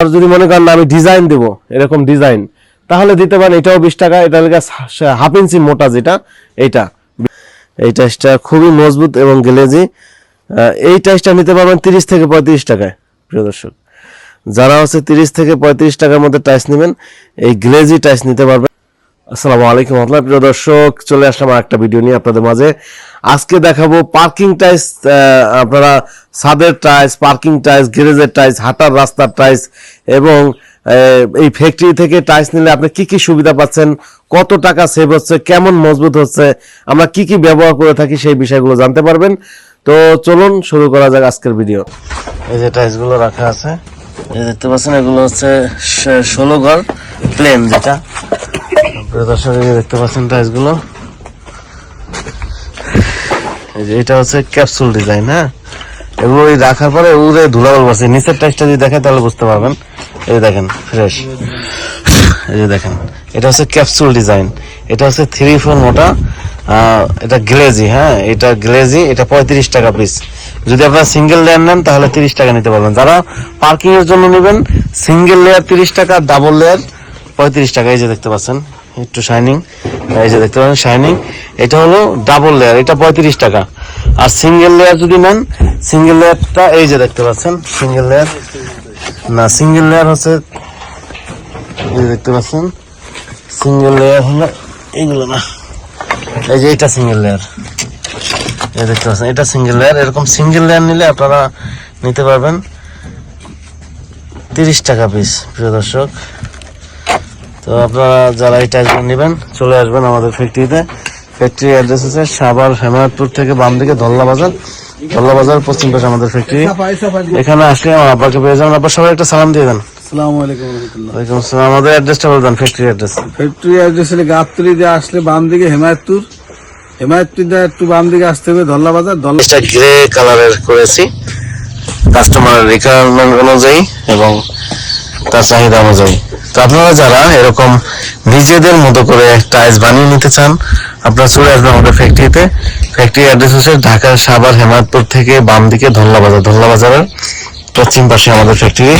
আর যদি মনে করেন আমি ডিজাইন দেব, এরকম ডিজাইন তাহলে দিতে পারেন, এটাও বিশ টাকা, এটা লেগে হাফ ইঞ্চি মোটা যেটা, এইটা। এই টাইসটা খুবই মজবুত এবং গ্লেজি। এই টাইসটা নিতে পারবেন তিরিশ থেকে পঁয়ত্রিশ টাকায়, প্রিয় দর্শক। যারা হচ্ছে তিরিশ থেকে পঁয়ত্রিশ টাকার মধ্যে টাইস নেবেন, এই গ্লেজি টাইস নিতে পারবেন। আসসালামু আলাইকুম আপনার প্রিয় দর্শক, চলে আসলাম আর একটা ভিডিও নিয়ে আপনাদের মাঝে। আজকে দেখাবো পার্কিং টাইস আপনারা ছাদের টাইস পার্কিং টাইস গ্যারেজের টাইস হাঁটার রাস্তার টাইস এবং এই ফ্যাক্টরি থেকে টাইস নিলে আপনি কি কি সুবিধা পাচ্ছেন, কত টাকা সেভ হচ্ছে, কেমন মজবুত হচ্ছে, আমরা কি কি ব্যবহার করে থাকি সেই বিষয়গুলো জানতে পারবেন। তো চলুন শুরু করা যাক আজকের ভিডিও এই যে টাইসগুলো রাখা আছে দেখতে পাচ্ছেন, এগুলো হচ্ছে ষোলো ঘর প্লেন যেটা। দেখতে পাচ্ছেন যে এটা হচ্ছে ক্যাপসুল ডিজাইন হ্যাঁ? এগুলো রাখার পরে নিচের যদি তাহলে বুঝতে পারবেন। দেখেন ফ্রেশ দেখেন, এটা হচ্ছে ক্যাপসুল ডিজাইন এটা হচ্ছে থ্রি ফোর মোটা এটা গ্লেজি হ্যাঁ? এটা গ্লেজি এটা পঁয়ত্রিশ টাকা পিস যদি আপনারা সিঙ্গেল লেয়ার নেন, তাহলে তিরিশ টাকা নিতে পারবেন। যারা পার্কিং এর জন্য নেবেন সিঙ্গেল লেয়ার তিরিশ টাকা ডাবল লেয়ার পঁয়ত্রিশ টাকা, এই যে দেখতে পাচ্ছেন। একটু শাইনিং এই যে দেখতে পাচ্ছেন শাইনিং এটা হলো ডাবল লেয়ার এটা পঁয়ত্রিশ টাকা। আর সিঙ্গেল লেয়ার যদি নেন সিঙ্গেল লেয়ারটা এই যে দেখতে পাচ্ছেন সিঙ্গেল লেয়ার না সিঙ্গেল লেয়ার হচ্ছে দেখতে পাচ্ছেন সিঙ্গেল লেয়ার হলো এইগুলো না। এই যে এটা সিঙ্গেল লেয়ার এই দেখতে পাচ্ছেন, এটা সিঙ্গেল লেয়ার এরকম সিঙ্গেল লেয়ার নিলে আপনারা নিতে পারবেন। তিরিশ টাকা পিস প্রিয় দর্শক। তো আপনারা যারা এই টাইপগুলো নেবেন চলে আসবেন আমাদের ফ্যাক্টরিতে ফ্যাক্টরি অ্যাড্রেস আছে সাভার হেমায়তপুর থেকে বাম দিকে ধল্লা বাজার। ধল্লা বাজার পশ্চিম পাশে আমাদের ফ্যাক্টরি এখানে আসলে আমার আব্বাকে পেয়ে যাবেন। আপনার সবাই একটা সালাম দিয়ে দেন। আমাদের অ্যাড্রেসটা বলে দেন ফ্যাক্টরি অ্যাড্রেস ফ্যাক্টরি অ্যাড্রেস হলে গাবতলি দিয়ে আসলে বাম দিকে হেমায়তপুর। হেমায়তপুর দিয়ে একটু বাম দিকে আসতে হবে ধল্লা বাজার ধল্লা গ্রে কালারের করেছি। কাস্টমার রিকোয়ারমেন্ট অনুযায়ী এবং তার চাহিদা অনুযায়ী। তো আপনারা যারা এরকম নিজেদের মতো করে টাইলস বানিয়ে নিতে চান, আপনারা চলে আসবেন আমাদের ফ্যাক্টরিতে ফ্যাক্টরি অ্যাড্রেস হচ্ছে ঢাকার সাভার, হেমায়তপুর থেকে বাম দিকে ধল্লা বাজার বাজারের পশ্চিম পাশে আমাদের ফ্যাক্টরি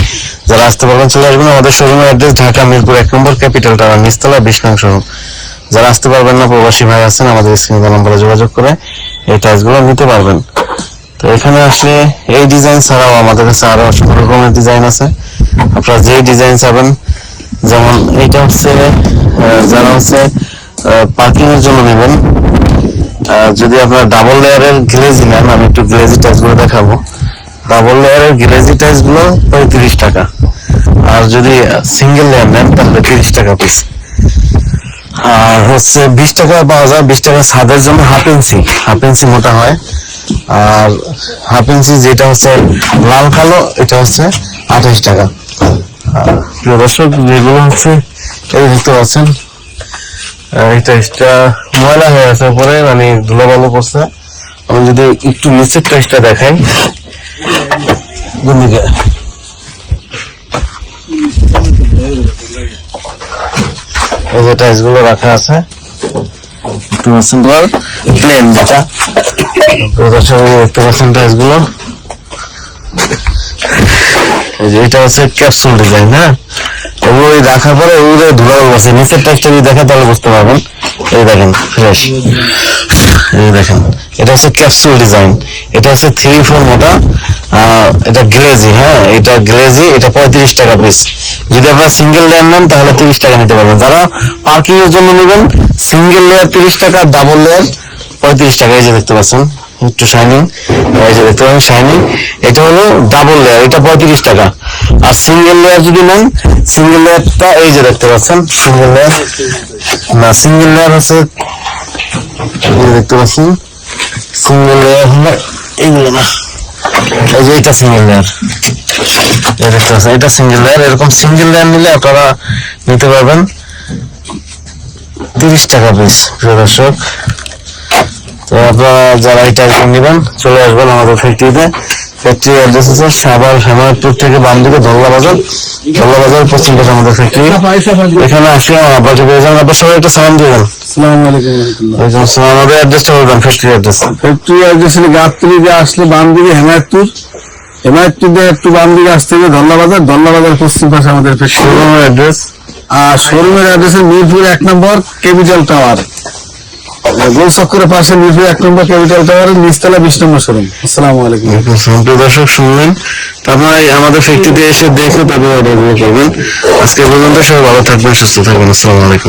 যারা আসতে পারবেন, চলে আসবেন আমাদের শোরুমের অ্যাড্রেস ঢাকা মিরপুর এক নম্বর ক্যাপিটাল টাওয়ার নিচতলা বিশ নং শোরুম যারা আসতে পারবেন না, প্রবাসী ভাই আছেন, আমাদের স্ক্রিনে নম্বরে যোগাযোগ করে এই টাইলসগুলো নিতে পারবেন। তো এখানে আসলে এই ডিজাইন ছাড়াও আমাদের কাছে আরও অসংখ্য রকমের ডিজাইন আছে। আপনারা যে ডিজাইন চাবেন যেমন এইটা হচ্ছে যারা হচ্ছে পার্কিং এর জন্য নেবেন। যদি আপনার ডাবল লেয়ারের গ্লেজি নেন, আমি একটু গ্লেজি টাইলসগুলো দেখাবো। ডাবল লেয়ারের গ্লেজি টাইলসগুলো পঁয়ত্রিশ টাকা। আর যদি সিঙ্গেল লেয়ার নেন, তাহলে তিরিশ টাকা পিস আর হচ্ছে বিশ টাকা পাওয়া যায়, বিশ টাকা ছাদের জন্য হাফ ইঞ্চি হাফ ইঞ্চি মোটা হয়। আর হাফ ইঞ্চি যেটা হচ্ছে লাল কালো, এটা হচ্ছে আঠাশ টাকা। প্রিয় দর্শক, যেগুলো হচ্ছে, এই দেখতে পাচ্ছেন এটা এটা ময়লা হয়ে আছে উপরে মানে ধুলোবালু পড়ছে আমি যদি একটু নিচের টাইসটা দেখাই কোন দিকে। এই যে টাইসগুলো রাখা আছে, দেখতে পাচ্ছেন তোমার প্লেন যেটা। দেখতে পাচ্ছেন টাইসগুলো এই যে এটা হচ্ছে ক্যাপসুল ডিজাইন হ্যাঁ? পরে বসে নিচের যদি দেখেন তাহলে বুঝতে পারবেন। এই দেখেন ফ্রেশ এই দেখেন, এটা হচ্ছে ক্যাপসুল ডিজাইন এটা হচ্ছে থ্রি ফোর মোটা এটা গ্লেজি হ্যাঁ? এটা গ্লেজি এটা পঁয়ত্রিশ টাকা পিস যদি আপনারা সিঙ্গেল লেয়ার নেন, তাহলে তিরিশ টাকা নিতে পারবেন। যারা পার্কিং এর জন্য নেবেন সিঙ্গেল লেয়ার তিরিশ টাকা ডাবল লেয়ার পঁয়ত্রিশ টাকা। এই যে দেখতে পাচ্ছেন একটু শাইনিং দেখতে পাচ্ছেন শাইনিং এটা হলো ডাবল লেয়ার এটা পঁয়ত্রিশ টাকা। আর সিঙ্গেল লেয়ার যদি নেন সিঙ্গেল লেয়ারটা এই যে দেখতে পাচ্ছেন সিঙ্গেল লেয়ার না সিঙ্গেল লেয়ার হচ্ছে দেখতে পাচ্ছেন সিঙ্গেল লেয়ার হলো এইগুলো না। এই যে এটা সিঙ্গেল লেয়ার দেখতে পাচ্ছেন, এটা সিঙ্গেল লেয়ার এরকম সিঙ্গেল লেয়ার নিলে আপনারা নিতে পারবেন। তিরিশ টাকা পিস প্রিয় দর্শক। তো আপনারা যারা এই টাইপের নেবেন চলে আসবেন আমাদের ফ্যাক্টরিতে ফ্যাক্টরি অ্যাড্রেস আছে সাভার হেমায়তপুর থেকে বাম দিকে ধল্লা বাজার। ধল্লা বাজার পশ্চিম পাশে আমাদের ফ্যাক্টরি এখানে আসলে আমার আব্বাকে পেয়ে যাবেন আপনার সবাই একটা সালাম আসসালাম আমাদের অ্যাড্রেসটা বলবেন ফ্যাক্টরি অ্যাড্রেস ফ্যাক্টরি অ্যাড্রেস হলে দিয়ে আসলে বাম দিকে হেমায়তপুর। হেমায়তপুর দিয়ে একটু বাম দিকে আসতে হবে ধল্লা বাজার। ধল্লা বাজার পশ্চিম পাশে আমাদের ফ্যাক্টরি অ্যাড্রেস আর শোরুমের অ্যাড্রেস মিরপুর এক নম্বর ক্যাপিটাল টাওয়ার এক নম্বর আসসালামু শুনলেন? আপনারা আমাদের ফ্যাক্টরিতে এসে দেখে তারপরে অর্ডার আজকে পর্যন্ত সবাই ভালো থাকবেন, সুস্থ থাকবেন। আসসালামু আলাইকুম।